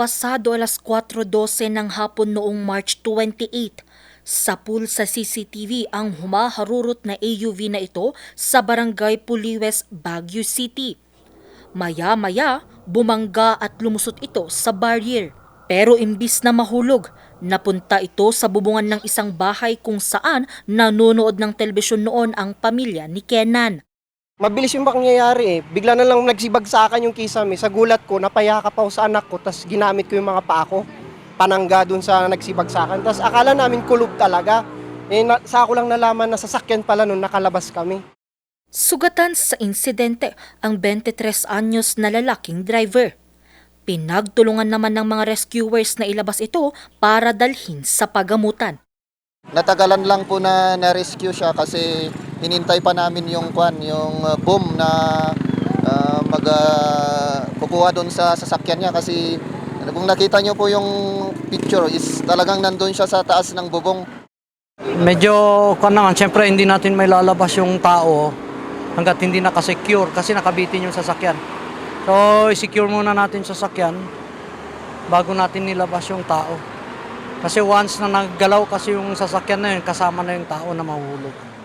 Pasado alas 4.12 ng hapon noong March 28, sa pool sa CCTV ang humaharurot na AUV na ito sa Barangay Puliwes, Baguio City. Maya-maya, bumangga at lumusot ito sa barrier. Pero imbis na mahulog, napunta ito sa bubungan ng isang bahay kung saan nanonood ng telebisyon noon ang pamilya ni Kenan. Mabilis yung pangyayari eh. Bigla na lang nagsibagsakan yung kisame. Sa gulat ko, napayakap ako sa anak ko, tapos ginamit ko yung mga paa ko. Panangga dun sa nagsibagsakan. Tapos akala namin kulog talaga. Eh, na, sa ako lang nalaman na sasakyan pala nung nakalabas kami. Sugatan sa insidente ang 23 anyos na lalaking driver. Pinagtulungan naman ng mga rescuers na ilabas ito para dalhin sa pagamutan. Natagalan lang po na na-rescue siya kasi hinintay pa namin yung kwan, yung uh, boom na uh, mag uh, kukuha doon sa sasakyan niya kasi kung nakita niyo po yung picture is talagang nandun siya sa taas ng bubong. Medyo kung naman, syempre hindi natin may lalabas yung tao hanggat hindi nakasecure kasi nakabitin yung sasakyan. So, i-secure muna natin sasakyan bago natin nilabas yung tao. Kasi once na naggalaw kasi yung sasakyan na yun, kasama na yung tao na mahulog.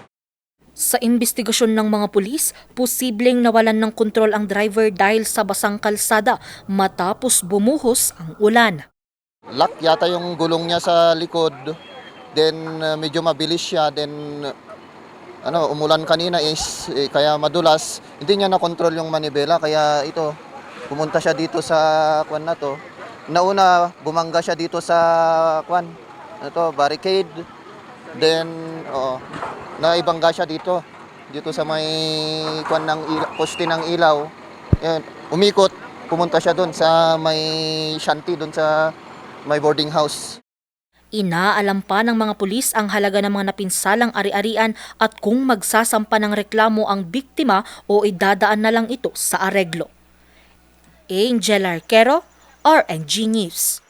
Sa investigasyon ng mga pulis, posibleng nawalan ng kontrol ang driver dahil sa basang kalsada matapos bumuhos ang ulan. Lock yata yung gulong niya sa likod. Then uh, medyo mabilis siya. Then ano, umulan kanina is eh, kaya madulas. Hindi niya na-control yung manibela kaya ito pumunta siya dito sa kwan na to. Nauna bumangga siya dito sa kwan. Ano to, barricade. Then oh, naibangga siya dito. Dito sa may kwan ng ila, poste ng ilaw. Yan, umikot pumunta siya doon sa may shanty doon sa may boarding house. Inaalam pa ng mga pulis ang halaga ng mga napinsalang ari-arian at kung magsasampa ng reklamo ang biktima o idadaan na lang ito sa areglo. Angel Arquero, RNG News.